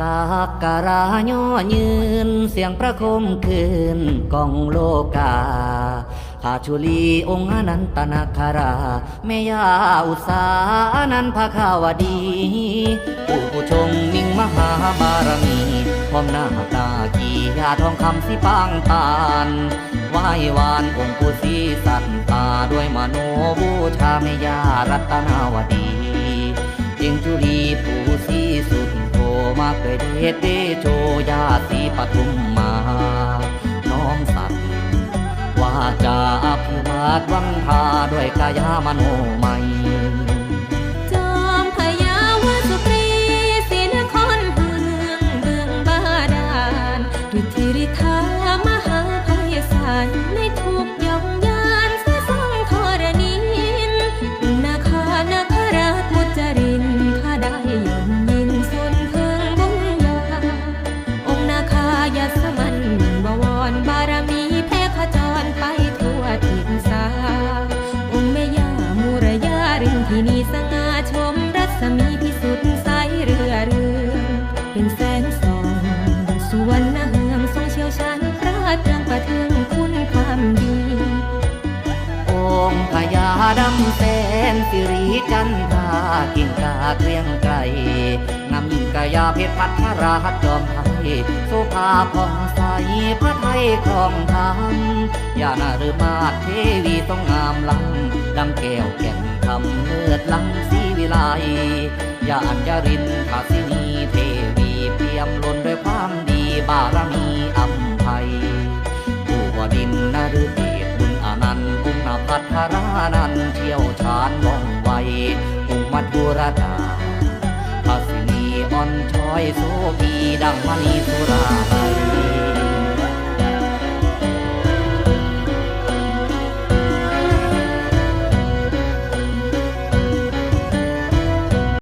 สักการะย่อยืน เสียงประคมคืนกองโลกาพาชุลีองค์นันตนาคาราแม่ยาอุสานันทภาคาวดีผู้ผู้ชงมิ่งมหาบารมีพร้อมหน้าตากียาทองคำสิปางตานไหว้วานองค์ผู้สีสันตาด้วยมโนบูชาแม่ยารัตนาวดีจียงจุรีผู้ ยเดชเดโชยาสีปทุมมา น้อมสัตว์ว่าจะอภิวาทวังทาด้วยกายามโนไม ยาสมันบวรบารมีแพ้ขจรไปทั่วถิ่นสาองค์แม่ย่ามูรยารินที่นี่สง่าชมรัศมีพิสุทธิ์ใสเรือเรือ เป็นแสงส่องสุวรรณเฮืองทรงเชี่ยวชาญพระเตืองประเทืองคุณความดี องค์พญาดำแสนสิริจันทากิ่งกาเกรียงไกร นำยิ่งกาเพชรพัทราชจอมไทยโสภาผ่องใสพระไทยครองธรรมยานาฤมาศเทวีต้องงามล้ำดังแก้วแก่นคำเลือดล้ำสีวิไลยาอัญญรินทาสินีเทวีเปี่ยมล้นด้วยความดีบารมีอัมภัยผู้วดินนฤเดชบุญอนันต์กุณพัทรานันเที่ยวชาญว่องไวอุมัดบุรดา โสพีดังมณีสุรา